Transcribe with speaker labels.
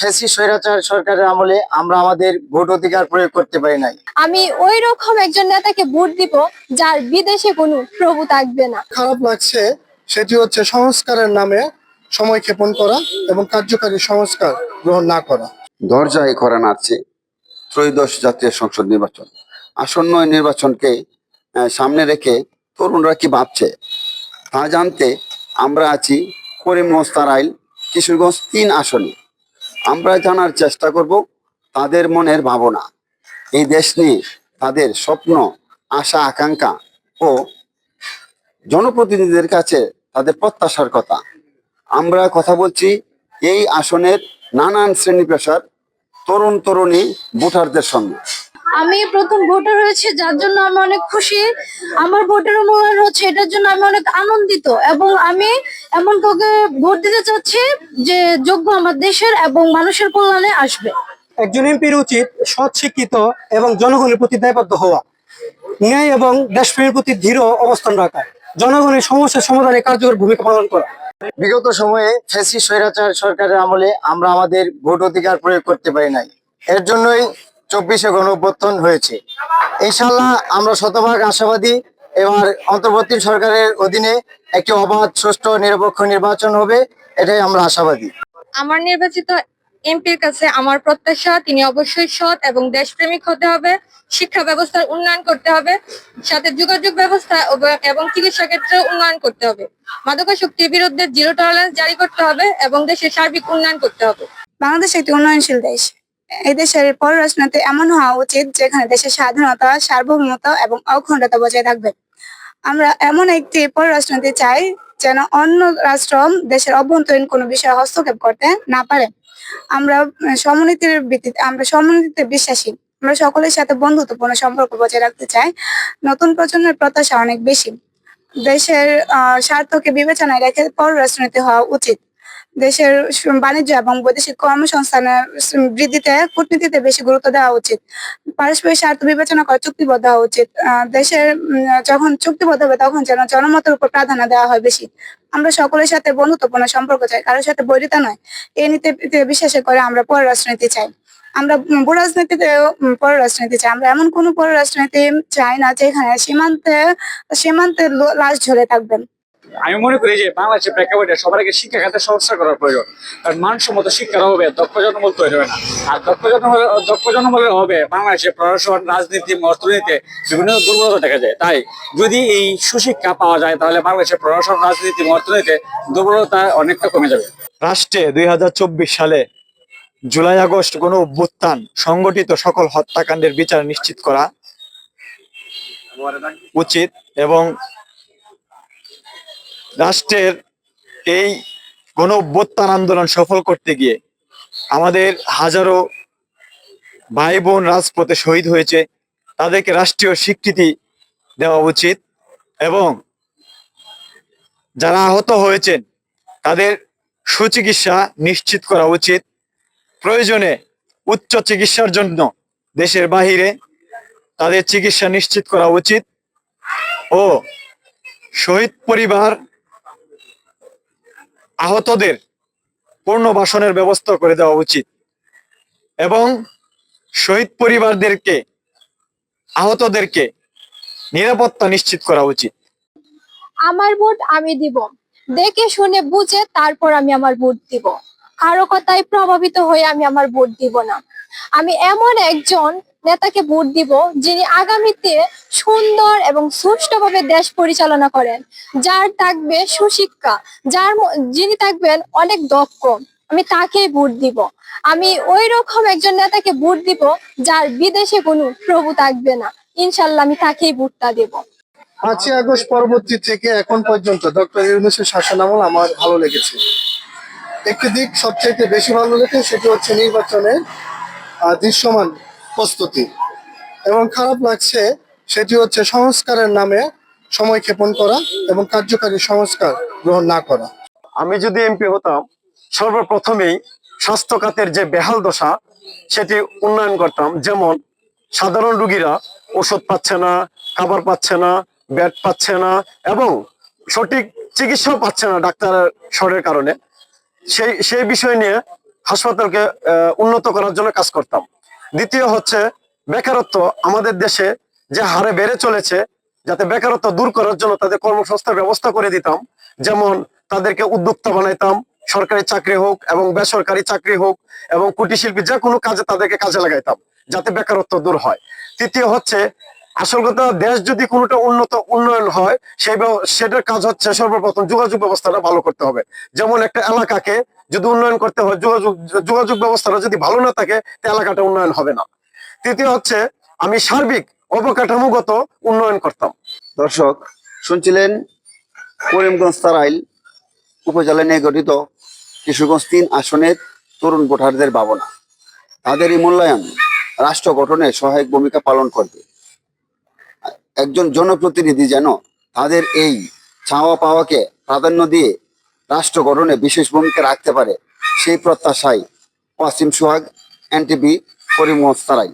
Speaker 1: ফ্যাসি স্বৈরাচার সরকারের আমলে আমরা আমাদের ভোট অধিকার প্রয়োগ করতে পারি নাই।
Speaker 2: আমি ওই রকম একজন নেতাকে ভোট দিব যার বিদেশে কোনো প্রভু থাকবে না।
Speaker 3: খারাপ লাগছে সেটি হচ্ছে সংস্কারের নামে সময় ক্ষেপণ করা এবং কার্যকারী সংস্কার গ্রহণ না করা।
Speaker 4: দরজায় করা নাড়ছে ত্রয়োদশ জাতীয় সংসদ নির্বাচন। আসন্ন এই নির্বাচনকে সামনে রেখে তরুণরা কি ভাবছে? তা জানতে আমরা আছি করিমগঞ্জ তারাইল কিশোরগঞ্জ তিন আসনে। আমরা জানার চেষ্টা করব তাদের মনের ভাবনা। এই দেশ নিয়ে তাদের স্বপ্ন, আশা, আকাঙ্ক্ষা ও জনপ্রতিনিধিদের কাছে তাদের প্রত্যাশার কথা। আমরা কথা বলছি এই আসনের নানান শ্রেণি পেশার তরুণ তরুণী ভোটারদের সঙ্গে।
Speaker 2: আমি প্রথম ভোটার হয়েছে যার জন্য আমি অনেক খুশি। আমার ভোটের মূল্যায়ন হচ্ছে এটার জন্য আমি অনেক আনন্দিত এবং আমি এমন কাউকে ভোট দিতে চাচ্ছি যে যোগ্য আমার দেশের এবং মানুষের কল্যাণে আসবে।
Speaker 5: একজন এমপির উচিত সৎ শিক্ষিত এবং জনগণের প্রতি দায়বদ্ধ হওয়া। ন্যায় এবং দেশপ্রেমের প্রতি দৃঢ় অবস্থান রাখা। জনগণের সমস্যার সমাধানে কার্যকর ভূমিকা পালন করা।
Speaker 1: বিগত সময়ে ফ্যাসি স্বৈরাচার সরকারের আমলে আমরা আমাদের ভোট অধিকার প্রয়োগ করতে পারি নাই। এর জন্যই চব্বিশে গণঅভ্যুত্থান হয়েছে। ইনশাল্লাহ আমরা শতভাগ আশাবাদী এবার অন্তর্বর্তী সরকারের অধীনে একটি অবাধ সুষ্ঠু নিরপেক্ষ নির্বাচন হবে এটাই আমরা আশাবাদী।
Speaker 2: আমার নির্বাচিত এমপির কাছে আমার প্রত্যাশা তিনি অবশ্যই সৎ এবং দেশপ্রেমিক হতে হবে শিক্ষা ব্যবস্থার উন্নয়ন করতে হবে সাথে যোগাযোগ ব্যবস্থা এবং চিকিৎসা ক্ষেত্রে উন্নয়ন করতে হবে। মাদকাসক্তির বিরুদ্ধে জিরো টলারেন্স জারি করতে হবে এবং দেশের সার্বিক উন্নয়ন করতে হবে।
Speaker 6: বাংলাদেশ একটি উন্নয়নশীল দেশ। এই দেশের পররাষ্ট্রনীতি এমন হওয়া উচিত যেখানে দেশের স্বাধীনতা সার্বভৌমতা এবং অখণ্ডতা বজায় থাকবে। আমরা এমন একটি পররাষ্ট্রনীতি চাই যেন অন্য রাষ্ট্র দেশের অভ্যন্তরীণ কোনো বিষয়ে হস্তক্ষেপ করতে না পারে। আমরা সমনীতির ভিত্তিতে, আমরা সমনীতিতে বিশ্বাসী। আমরা সকলের সাথে বন্ধুত্বপূর্ণ সম্পর্ক বজায় রাখতে চাই। নতুন প্রজন্মের প্রত্যাশা অনেক বেশি। দেশের স্বার্থকে বিবেচনায় রেখে পররাষ্ট্রনীতি হওয়া উচিত। দেশের বাণিজ্য এবং বৈদেশিক কর্মসংস্থানের বৃদ্ধিতে কূটনীতিতে বেশি গুরুত্ব দেওয়া উচিত। পারস্পরিক স্বার্থ বিবেচনা করে চুক্তিবদ্ধ হওয়া উচিত। দেশের যখন চুক্তিবদ্ধ হবে তখন যেন জনমতের উপর প্রাধান্য দেওয়া হয় বেশি। আমরা সকলের সাথে বন্ধুত্বপূর্ণ সম্পর্ক চাই কারোর সাথে বৈরিতা নয়। এই নীতিতে বিশ্বাস করে আমরা পররাষ্ট্রনীতি চাই। আমরা উম, ভূ রাজনীতিতে পররাষ্ট্রনীতি চাই। আমরা এমন কোনো পররাষ্ট্রনীতি চাই না যেখানে সীমান্তে সীমান্তে লাশ ঝরে থাকবেন
Speaker 7: আমি মনে করি যে বাংলাদেশের প্রেক্ষাপটে সবার আগে শিক্ষা খাতে সংস্কার করার প্রয়োজন। কারণ মানসম্মত শিক্ষার অভাবে দক্ষ জনবল তৈরি হবে না। আর দক্ষ জনবল, দক্ষ জনবলের অভাবে বাংলাদেশের প্রশাসন, রাজনীতি, অর্থনীতিতে বিভিন্ন দুর্বলতা দেখা যায়। তাই যদি এই সুশিক্ষা পাওয়া যায়, তাহলে বাংলাদেশের প্রশাসন, রাজনীতি, অর্থনীতিতে দুর্বলতা অনেকটা কমে যাবে।
Speaker 8: রাষ্ট্রে দুই হাজার চব্বিশ সালে জুলাই, আগস্ট গণ অভ্যুত্থান সংগঠিত সকল হত্যাকাণ্ডের বিচার নিশ্চিত করা উচিত এবং রাষ্ট্রের এই গণ অভ্যুত্থান আন্দোলন সফল করতে গিয়ে আমাদের হাজারো ভাই বোন রাজপথে শহীদ হয়েছে। তাদেরকে রাষ্ট্রীয় স্বীকৃতি দেওয়া উচিত এবং যারা আহত হয়েছেন, তাদের সুচিকিৎসা নিশ্চিত করা উচিত। প্রয়োজনে উচ্চ চিকিৎসার জন্য দেশের বাহিরে তাদের চিকিৎসা নিশ্চিত করা উচিত। ও শহীদ পরিবার আহতদের পুনর্বাসনের ব্যবস্থা করে দেওয়া উচিত। এবং শহীদ পরিবারদেরকে, আহতদেরকে নিরাপত্তা নিশ্চিত করা উচিত।
Speaker 2: আমার ভোট আমি দিব। দেখে শুনে বুঝে তারপর আমি আমার ভোট দিব। কারও কথায় প্রভাবিত হয়ে আমি আমার ভোট দিব না। আমি এমন একজন নেতাকে ভোট দিব যিনি আগামীতে সুন্দর এবং সুষ্ঠুভাবে দেশ পরিচালনা করেন। যার থাকবে সুশিক্ষা, যার যিনি থাকবেন অনেক দক্ষ, আমি তাকেই ভোট দিব। আমি ওই রকম একজন নেতাকে ভোট দিব যার বিদেশে কোনো প্রভু থাকবে না। ইনশাল্লাহ আমি তাকেই ভোটটা দেব।
Speaker 3: পাঁচই আগস্ট পরবর্তী থেকে এখন পর্যন্ত ডক্টর ইউনুসের শাসনামল আমার ভালো লেগেছে। একটি দিক সবচেয়ে বেশি ভালো লেগেছে সেটি হচ্ছে নির্বাচনের দৃশ্যমান প্রস্তুতি। এবং খারাপ লাগছে সেটি হচ্ছে সংস্কারের নামে সময় ক্ষেপণ করা এবং কার্যকারী সংস্কার গ্রহণ না করা।
Speaker 8: আমি যদি এমপি হতাম, সর্বপ্রথমেই স্বাস্থ্য খাতের যে বেহাল দশা, সেটি উন্নয়ন করতাম। যেমন, সাধারণ রুগীরা ওষুধ পাচ্ছে না, খাবার পাচ্ছে না বেড পাচ্ছে না, এবং সঠিক চিকিৎসাও পাচ্ছে না ডাক্তারের শরের কারণে। সেই সেই বিষয় নিয়ে
Speaker 9: হাসপাতালকে উন্নত করার জন্য কাজ করতাম। দ্বিতীয় হচ্ছে বেকারত্ব আমাদের দেশে যে হারে বেড়ে চলেছে, যাতে বেকারত্ব দূর করার জন্য তাদের কর্মসংস্থার ব্যবস্থা করে দিতাম। যেমন তাদেরকে উদ্যোক্তা বানাইতাম, সরকারি চাকরি হোক এবং বেসরকারি চাকরি হোক এবং কুটির শিল্পী যে কোনো কাজে তাদেরকে কাজে লাগাইতাম, যাতে বেকারত্ব দূর হয়। তৃতীয় হচ্ছে, আসল কথা, দেশ যদি কোনোটা উন্নত উন্নয়ন হয়, সেই সেটার কাজ হচ্ছে সর্বপ্রথম যোগাযোগ ব্যবস্থাটা ভালো করতে হবে। যেমন একটা এলাকাকে যদি উন্নয়ন করতে হয়, যোগাযোগ যোগাযোগ ব্যবস্থাটা যদি ভালো না থাকে এলাকাটা উন্নয়ন হবে না। তৃতীয় হচ্ছে, আমি সার্বিক অবকাঠামোগত উন্নয়ন করতাম।
Speaker 4: দর্শক, শুনছিলেন করিমগঞ্জ তারাইল উপজেলা নিয়ে গঠিত কিশোরগঞ্জ তিন আসনের তরুণ ভোটারদের ভাবনা। তাদের এই মূল্যায়ন রাষ্ট্র গঠনে সহায়ক ভূমিকা পালন করবে। একজন জনপ্রতিনিধি যেন তাদের এই চাওয়া পাওয়াকে প্রাধান্য দিয়ে রাষ্ট্র গঠনে বিশেষ ভূমিকা রাখতে পারে সেই প্রত্যাশায় অসীম সোহাগ এনটিভি করিমস্তারাই